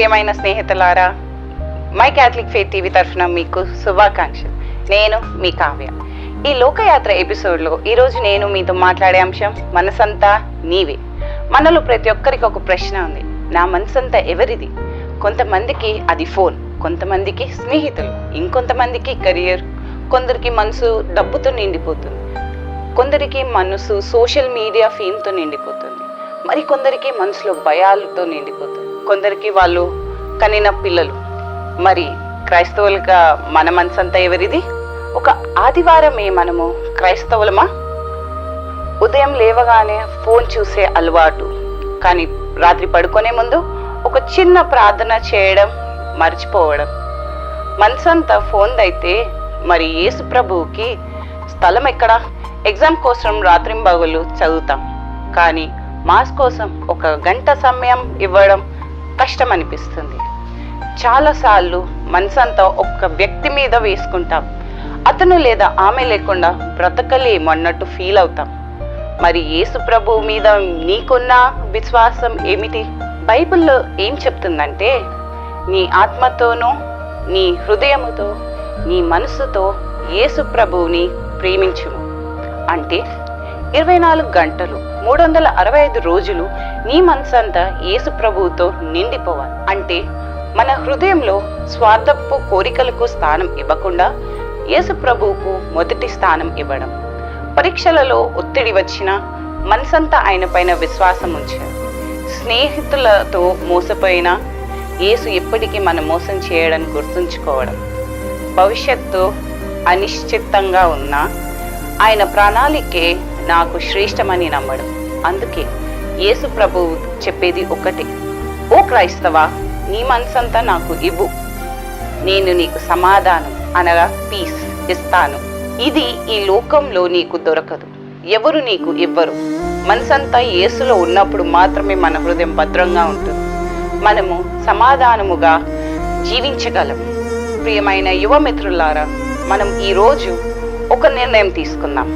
ప్రియమైన స్నేహితులారా my Catholic faith TV తరఫున మీకు శుభాకాంక్షలు. నేను మీ కావ్య. ఈ లోకయాత్ర ఎపిసోడ్లో ఈరోజు నేను మీతో మాట్లాడే అంశం మనసంతా నీవే. మనలో ప్రతి ఒక్కరికి ఒక ప్రశ్న ఉంది. నా మనసంతా ఎవరిది? కొంతమందికి అది ఫోన్ కొంతమందికి స్నేహితులు ఇంకొంతమందికి కెరియర్. కొందరికి మనసు డబ్బుతో నిండిపోతుంది. కొందరికి మనసు సోషల్ మీడియా ఫీమ్తో నిండిపోతుంది. మరి కొందరికి మనసులో భయాలతో నిండిపోతుంది. కొందరికి వాళ్ళు కనిన పిల్లలు. మరి క్రైస్తవులుగా మన మనసంతా ఎవరిది? ఒక ఆదివారమే మనము క్రైస్తవులమా? ఉదయం లేవగానే ఫోన్ చూసే అలవాటు. కానీ రాత్రి పడుకునే ముందు ఒక చిన్న ప్రార్థన చేయడం మర్చిపోవడం. మనసంతా ఫోన్దైతే అయితే మరి యేసు ప్రభువుకి స్థలం ఎక్కడ? ఎగ్జామ్ కోసం రాత్రింబగులు చదువుతాం. కానీ మాస్ కోసం ఒక గంట సమయం ఇవ్వడం కష్టం అనిపిస్తుంది చాలాసార్లు మనసంతా ఒక్క వ్యక్తి మీద వేసుకుంటాం. అతను లేదా ఆమె లేకుండా బ్రతకలేమన్నట్టు ఫీల్ అవుతాం. మరి యేసు ప్రభు మీద నీకున్న విశ్వాసం ఏమిటి? బైబిల్లో ఏం చెప్తుందంటే నీ ఆత్మతోనూ నీ హృదయముతో నీ మనసుతో యేసు ప్రభువుని ప్రేమించుము. అంటే ఇరవై నాలుగు గంటలు మూడు వందల అరవై ఐదు రోజులు నీ మనసంతా యేసు ప్రభువుతో నిండిపోవాలి. అంటే మన హృదయంలో స్వార్థపు కోరికలకు స్థానం ఇవ్వకుండా యేసు ప్రభువుకు మొదటి స్థానం ఇవ్వడం. పరీక్షలలో ఒత్తిడి వచ్చినా మనసంతా ఆయన పైన విశ్వాసం ఉంచారు స్నేహితులతో మోసపోయినా యేసు ఎప్పటికీ మనం మోసం చేయడం గుర్తుంచుకోవడం. భవిష్యత్తు అనిశ్చితంగా ఉన్న ఆయన ప్రణాళికే నాకు శ్రేష్టమని నమ్మడం. అందుకే యేసు ప్రభువు చెప్పేది ఒకటి ఓ క్రైస్తవ నీ మనసంతా నాకు ఇవ్వు. నేను నీకు సమాధానం అనగా పీస్ ఇస్తాను. ఇది ఈ లోకంలో నీకు దొరకదు. ఎవరు నీకు ఇవ్వరు. మనసంతా యేసులో ఉన్నప్పుడు మాత్రమే మన హృదయం భద్రంగా ఉంటుంది. మనము సమాధానముగా జీవించగలం ప్రియమైన యువ మిత్రులారా మనం ఈరోజు ఒక నిర్ణయం తీసుకుందాం.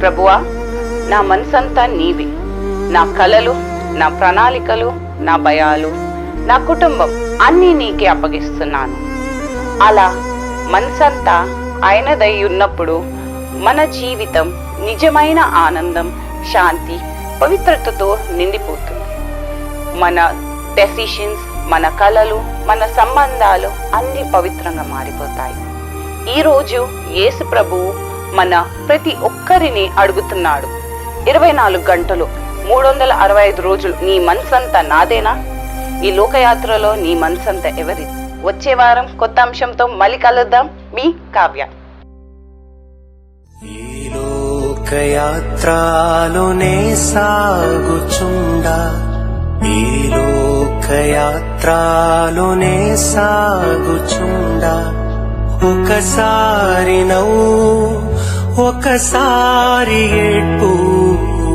ప్రభువా నా మనసంతా నీవే. నా కలలు నా ప్రణాళికలు నా భయాలు నా కుటుంబం అన్నీ నీకే అప్పగిస్తున్నాను. అలా మనసంతా ఆయనదై ఉన్నప్పుడు మన జీవితం నిజమైన ఆనందం శాంతి పవిత్రతతో నిండిపోతుంది. మన డెసిషన్స్ మన కళలు మన సంబంధాలు అన్ని పవిత్రంగా మారిపోతాయి. ఈరోజు యేసు ప్రభువు మన ప్రతి ఒక్కరిని అడుగుతున్నాడు. ఇరవై నాలుగు గంటలు మూడు వందల అరవై ఐదు రోజులు నీ మనసంతా నాదేనా? ఈ లోకయాత్రలో నీ మనసంతా ఎవరి వచ్చే వారం కొత్త అంశంతో మళ్ళీ కలుద్దాం. మీ కావ్య. ఈ లోకయాత్రలోనే సాగుచుండా. ఈ లోకయాత్రలోనే సాగుచుండా. ఒకసారి నవ్వు ఒకసారి ఏడ్పు